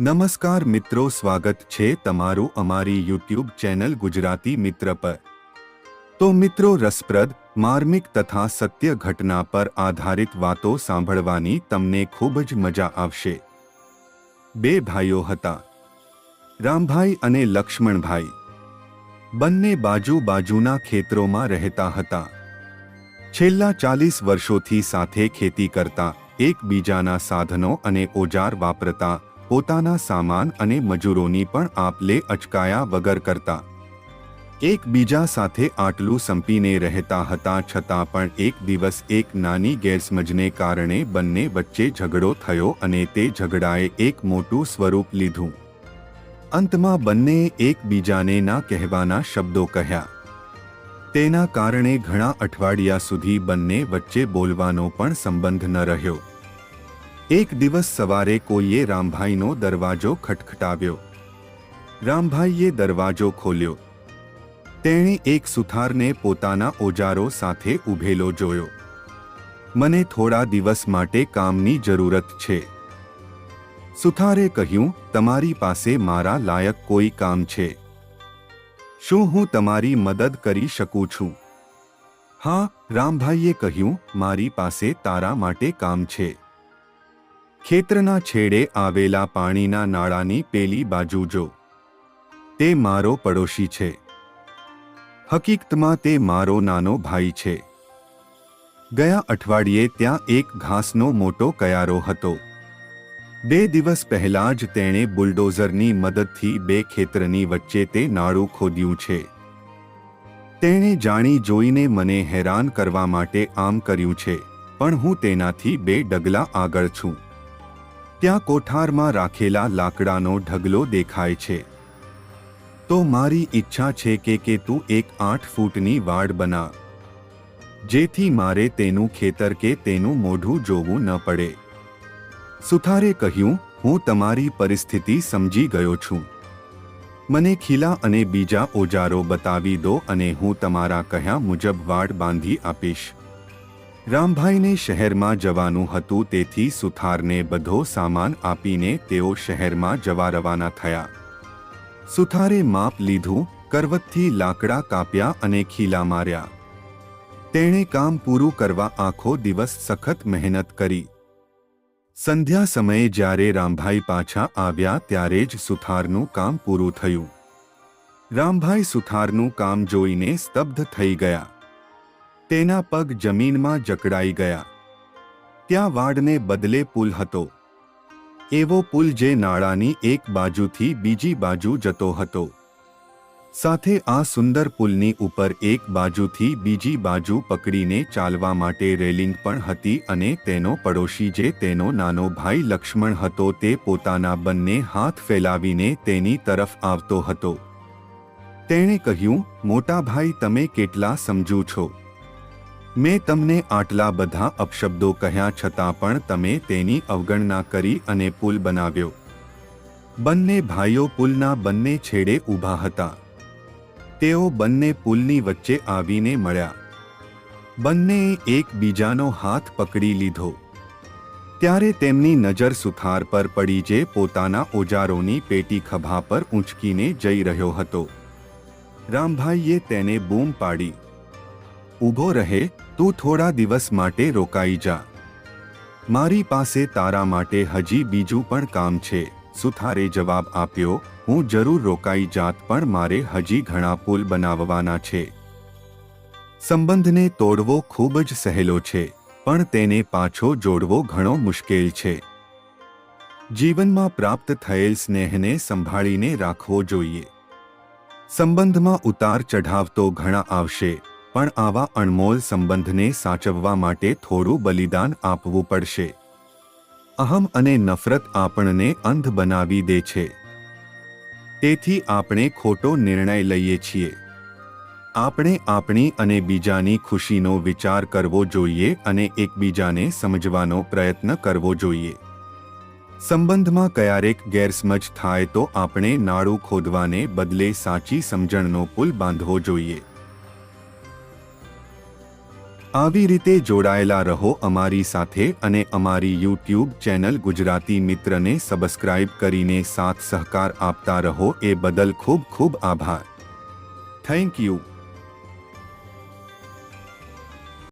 નમસ્કાર મિત્રો, સ્વાગત છે તમારું અમારી યુટ્યુબ ચેનલ ગુજરાતી મિત્ર પર. તો મિત્રો, રસપ્રદ, માર્મિક તથા સત્ય ઘટના પર આધારિત વાતો સાંભળવાની તમને ખૂબ જ મજા આવશે. બે ભાઈઓ હતા. રામભાઈ અને લક્ષ્મણભાઈ. બંને બાજુ બાજુના ખેતરોમાં રહેતા હતા. છેલ્લા ચાલીસ વર્ષોથી સાથે ખેતી કરતા, એકબીજાના સાધનો અને ઓજાર વાપરતા પોતાના સામાન અને મજૂરોની પણ આપલે અચકાયા વગર કરતા. એકબીજા સાથે આટલું સંપીને રહેતા હતા છતાં પણ એક દિવસ એક નાની ગેરસમજને કારણે બંને વચ્ચે ઝઘડો થયો અને તે ઝઘડાએ એક મોટું સ્વરૂપ લીધું. અંતમાં બંનેએ એકબીજાને ના કહેવાના શબ્દો કહ્યા. તેના કારણે ઘણા અઠવાડિયા સુધી બંને વચ્ચે બોલવાનો પણ સંબંધ ન રહ્યો. એક દિવસ સવારે કોઈએ રામભાઈનો દરવાજો ખટખટાવ્યો. રામભાઈએ દરવાજો ખોલ્યો. તેણે એક સુથારને પોતાના ઓજારો સાથે ઊભેલો જોયો. મને થોડા દિવસ માટે કામની જરૂરત છે. સુથારે કહ્યું, તમારી પાસે મારા લાયક કોઈ કામ છે. શું હું તમારી મદદ કરી શકું છું? હા, રામભાઈએ કહ્યું, મારી પાસે તારા માટે કામ છે. ખેતરના છેડે આવેલા પાણીના નાળાની પેલી બાજુ જો. તે મારો પડોશી છે. હકીકતમાં તે મારો નાનો ભાઈ છે. ગયા અઠવાડિયે ત્યાં એક ઘાસનો મોટો કયારો હતો. બે દિવસ પહેલા જ તેણે બુલડોઝરની મદદથી બે ખેતરની વચ્ચે તે નાળું ખોદ્યું છે. તેણે જાણી જોઈને મને હેરાન કરવા માટે આમ કર્યું છે, પણ હું તેનાથી બે ડગલા આગળ છું. ત્યાં કોઠારમાં રાખેલા લાકડાનો ઢગલો દેખાય છે. તો મારી ઈચ્છા છે કે કે તું એક આઠ ફૂટની વાડ બના, જેથી મારે તેનું ખેતર કે તેનું મોઢું જોવું ન પડે. સુથારે કહ્યું, હું તમારી પરિસ્થિતિ સમજી ગયો છું. મને ખીલા અને બીજા ઓજારો બતાવી દો અને હું તમારા કહ્યા મુજબ વાડ બાંધી આપીશ. રામભાઈને શહેરમાં જવાનું હતું, તેથી સુથારને બધો સામાન આપીને તેઓ શહેરમાં જવા રવાના થયા. સુથારે માપ લીધું, કરવતથી લાકડા કાપ્યા અને ખીલા માર્યા. તેણે કામ પૂરું કરવા આખો દિવસ સખત મહેનત કરી. સંધ્યા સમયે જ્યારે રામભાઈ પાછા આવ્યા, ત્યારે જ સુથારનું કામ પૂરું થયું. રામભાઈ સુથારનું કામ જોઈને સ્તબ્ધ થઈ ગયા. તેના પગ જમીનમાં જકડાઈ ગયા. ત્યાં વાડને બદલે પુલ હતો. એવો પુલ જે નાળાની એક બાજુથી બીજી બાજુ જતો હતો. સાથે આ સુંદર પુલની ઉપર એક બાજુથી બીજી બાજુ પકડીને ચાલવા માટે રેલિંગ પણ હતી અને તેનો પડોશી જે તેનો નાનો ભાઈ લક્ષ્મણ હતો તે પોતાના બંને હાથ ફેલાવીને તેની તરફ આવતો હતો. તેણે કહ્યું, મોટા ભાઈ, તમે કેટલા સમજુ છો? મેં તમને આટલા બધા અપશબ્દો કહ્યા છતાં પણ તમે તેની અવગણના કરી અને પુલ બનાવ્યો. બંને ભાઈઓ પુલના બંને છેડે ઊભા હતા. તેઓ બંને પુલની વચ્ચે આવીને મળ્યા. બંનેએ એકબીજાનો હાથ પકડી લીધો. ત્યારે તેમની નજર સુથાર પર પડી જે પોતાના ઓજારોની પેટી ખભા પર ઊંચકીને જઈ રહ્યો હતો. રામભાઈએ તેને બૂમ પાડી. ઊભો રહે, તું થોડા દિવસ માટે રોકાઈ જા. મારી પાસે તારા માટે હજી બીજું પણ કામ છે. સુથારે જવાબ આપ્યો, હું જરૂર રોકાઈ જાત પણ મારે હજી ઘણા પુલ બનાવવાના છે. સંબંધને તોડવો ખૂબ જ સહેલો છે, પણ તેને પાછો જોડવો ઘણો મુશ્કેલ છે. જીવનમાં પ્રાપ્ત થયેલ સ્નેહને સંભાળીને રાખવો જોઈએ. સંબંધમાં ઉતાર ચઢાવ તો ઘણા આવશે પણ આવા અણમોલ સંબંધને સાચવવા માટે થોડું બલિદાન આપવું પડશે. અહમ અને નફરત આપણને અંધ બનાવી દે છે. તેથી આપણે ખોટો નિર્ણય લઈએ છીએ. આપણે આપણી અને બીજાની ખુશીનો વિચાર કરવો જોઈએ અને એકબીજાને સમજવાનો પ્રયત્ન કરવો જોઈએ. સંબંધમાં ક્યારેક ગેરસમજ થાય તો આપણે નાળું ખોદવાને બદલે સાચી સમજણનો પુલ બાંધવો જોઈએ. આવી રીતે જોડાયેલા રહો અમારી સાથે અને અમારી યુટ્યુબ ચેનલ ગુજરાતી મિત્રને સબસ્ક્રાઇબ કરીને સાથ સહકાર આપતા રહો. એ બદલ ખૂબ ખૂબ આભાર. Thank you